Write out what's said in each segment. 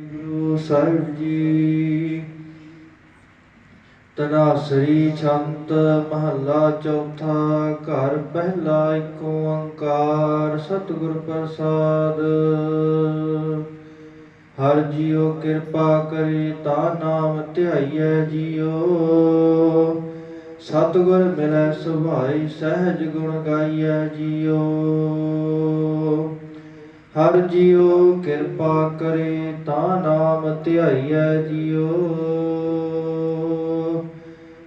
ਗੁਰੂ ਸਾਹਿਬ ਜੀ। ਤਨਾਸਰੀ ਛੰਤ ਮਹੱਲਾ ਚੌਥਾ ਘਰ ਪਹਿਲਾ ਏਕ ਓੰਕਾਰ, ਸਤਿਗੁਰ ਪ੍ਰਸਾਦ। ਹਰ ਜੀਉ ਕਿਰਪਾ ਕਰੇ, ਤਾ ਨਾਮ ਧਿਆਈਐ ਜੀਉ। ਸਤਿਗੁਰ ਮਿਲੈ ਸੁਭਾਈ, ਸਹਿਜ ਗੁਣ ਗਾਈਐ ਜੀਉ। ਹਰ ਜੀਉ ਕਿਰਪਾ ਕਰੇ ਤਾਂ ਨਾਮ ਧਿਆਈਐ ਜੀਉ।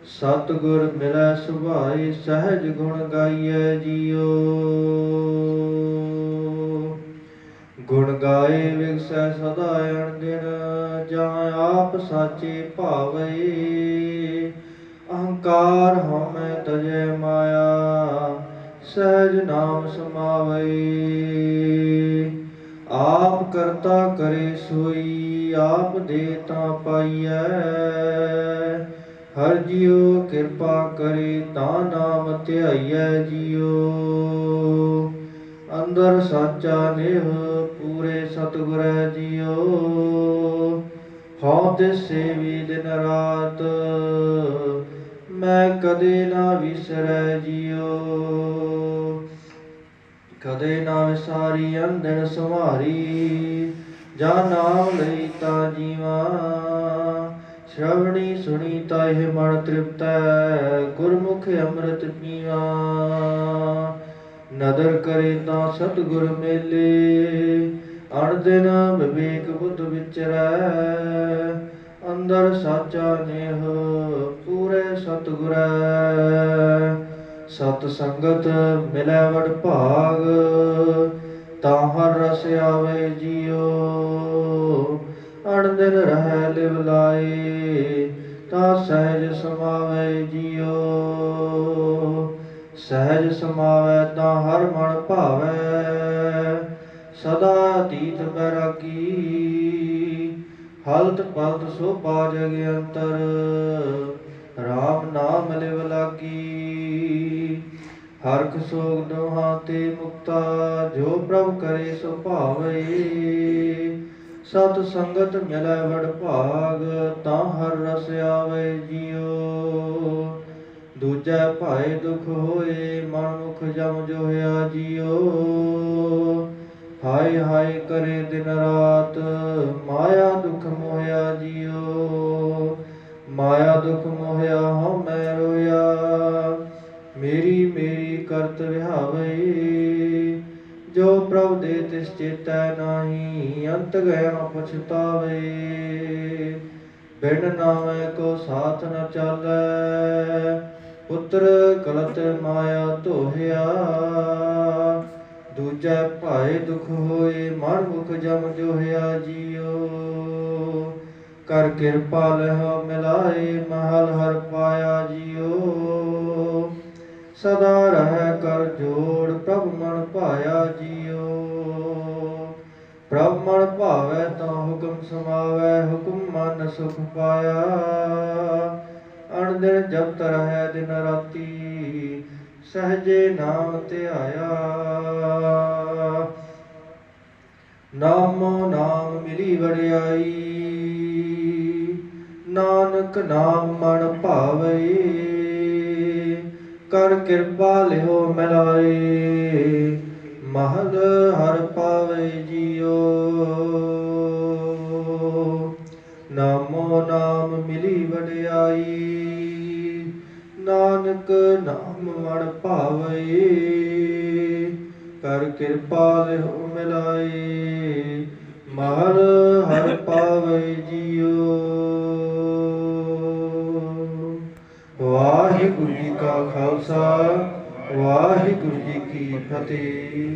ਸਤਿਗੁਰ ਮਿਲੈ ਸੁਭਾਈ ਸਹਿਜ ਗੁਣ ਗਾਈਐ ਜੀਉ। ਗੁਣ ਗਾਏ ਵਿਗਸੈ ਸਦਾ ਅਣ ਦਿਨ ਜਾਂ ਆਪ ਸਾਚੇ ਭਾਵੇ। ਅਹੰਕਾਰ ਹਉਮੈ ਤਜੈ ਮਾਇਆ। ਸਹਿਜ ਨਾਮ ਸਮਾਵੇ। ਆਪ ਕਰਤਾ ਕਰੇ ਸੋਈ, ਆਪ ਦੇ ਤਾਂ ਪਾਈਐ। ਹਰ ਜੀਉ ਕਿਰਪਾ ਕਰੇ, ਤਾਂ ਨਾਮ ਧਿਆਈਐ ਜੀਉ। ਅੰਦਰ ਸਾਚਾ ਨੇਹ ਪੂਰੇ ਸਤਿਗੁਰੈ ਜੀਉ। ਹਉ ਤੇ ਸੇਵੀ ਦਿਨ ਰਾਤ, ਮੈਂ ਕਦੇ ਨਾ ਵਿਸਰੈ ਜੀਉ। ਕਦੇ ਨਾ ਵਿਸਾਰੀ ਅੰਧਨ ਸੁਮਾਰੀ ਜਾਂ ਨਾਮ ਲਈ ਤਾਂ ਜੀਵਾ। ਸ਼ਰਵਣੀ ਸੁਣੀ ਤਾਹਿ ਮਨ ਤ੍ਰਿਪਤੈ। ਗੁਰਮੁਖ ਅੰਮ੍ਰਿਤ ਪੀਵਾ। ਨਦਰ ਕਰੇ ਤਾਂ ਸਤਿਗੁਰ ਮੇਲੇ। ਅਣਦਿਨ ਵਿਵੇਕ ਬੁੱਧ ਵਿਚਰੈ। ਅੰਦਰ ਸਾਚਾ ਨੇਹ ਪੂਰੇ ਸਤਿਗੁਰੈ। ਸਤ ਸੰਗਤ ਮਿਲੈ ਵਡ ਭਾਗ, ਤਾਂ ਹਰ ਰਸ ਆਵੇ ਜੀਉ ਅਣ ਦਿਨ ਰਹਿ ਲਿਵ ਲਾਏ, ਤਾਂ ਸਹਿਜ ਸਮਾਵੇ ਜੀਉ ਸਹਿਜ ਸਮਾਵੇ ਤਾਂ ਹਰ ਮਨ ਭਾਵੇ, ਸਦਾ ਤੀਤ ਬੈਰਾਗੀ ਹਲਤ ਪਲਤ ਸੋ ਜਗ ਅੰਤਰ RAM ਨਾਮ ਲਿਵ ਲਾਗੀ। ਹਰਖ ਸੋਗ ਦੋਹਾਂ ਤੇ ਮੁਕਤਾ, ਜੋ ਪ੍ਰਭ ਕਰੇ ਸੋ ਭਾਵੇ। ਸਤ ਸੰਗਤ ਮਿਲੈ ਵਡ ਭਾਗ, ਤਾਂ ਹਰ ਰਸ ਆਵੇ ਜੀਉ। ਦੂਜੈ ਭਾਏ ਦੁਖ ਹੋਏ ਮਨ ਮੁਖ ਜਮ ਜੋਹਿਆ ਜੀਉ। ਹਾਏ ਹਾਏ ਕਰੇ ਦਿਨ ਰਾਤ, ਮਾਇਆ ਦੁਖ ਮੋਇਆ ਜੀਉ। ਮਾਇਆ ਦੁਖ ਜੋ ਪ੍ਰਭ ਦੇ ਤਿਸ ਚੇਤੈ ਨਾਹੀ ਅੰਤ ਗਿਆ ਪਛਤਾਵੇ, ਬਿਨ ਨਾਮੈ ਕੋ ਸਾਥ ਨ ਚਾਲੈ, ਪੁੱਤਰ ਕਲਤ ਮਾਇਆ ਧੋਹਿਆ, ਦੂਜੈ ਭਾਏ ਦੁਖ ਹੋਏ ਮਨ ਮੁਖ ਜਮ ਜੋਹਿਆ ਜੀਉ ਕਰ ਕਿਰਪਾ ਲਹਿ ਮਿਲਾਏ ਮਹਲ ਹਰ ਪਾਇਆ ਜੀਉ ਸਦਾ ਰਹਿ ਕਰ ਜੋੜ ਪ੍ਰਭ ਭਾਇਆ ਜੀਉ ਪ੍ਰਭ ਮਨ ਭਾਵੈ ਤਾਂ ਹੁਕਮ ਸਮਾਵੈ, ਹੁਕਮ ਮਨ ਸੁਖ ਪਾਇਆ। ਅਣ ਦਿਨ ਜਪਤ ਰਹਿ ਦਿਨ ਰਾਤੀ, ਸਹਜੇ ਨਾਮ ਧਿਆਇਆ। ਨਾਮੋ ਨਾਮ ਮਿਲੀ ਵਡਿਆਈ, ਨਾਨਕ ਨਾਮ ਮਨ ਭਾਵੇ। ਕਰ ਕਿਰਪਾ ਲਿਓ ਮਿਲਾਏ ਮਹਲ ਹਰ ਪਾਵੇ ਜੀਓ। ਨਾਮੋ ਨਾਮ ਮਿਲੀ ਵਡਿਆਈ, ਨਾਨਕ ਨਾਮ ਮਨ ਭਾਵੇ ਕਰ ਕਿਰਪਾ ਲਿਓ ਮਿਲਾਏ ਮਹਲ ਹਰ ਪਾਵੇ ਜੀਓ। ਵਾਹਿਗੁਰੂ ਜੀ ਕਾ ਖਾਲਸਾ ਵਾਹਿਗੁਰੂ ਜੀ ਕੀ ਫਤਿਹ।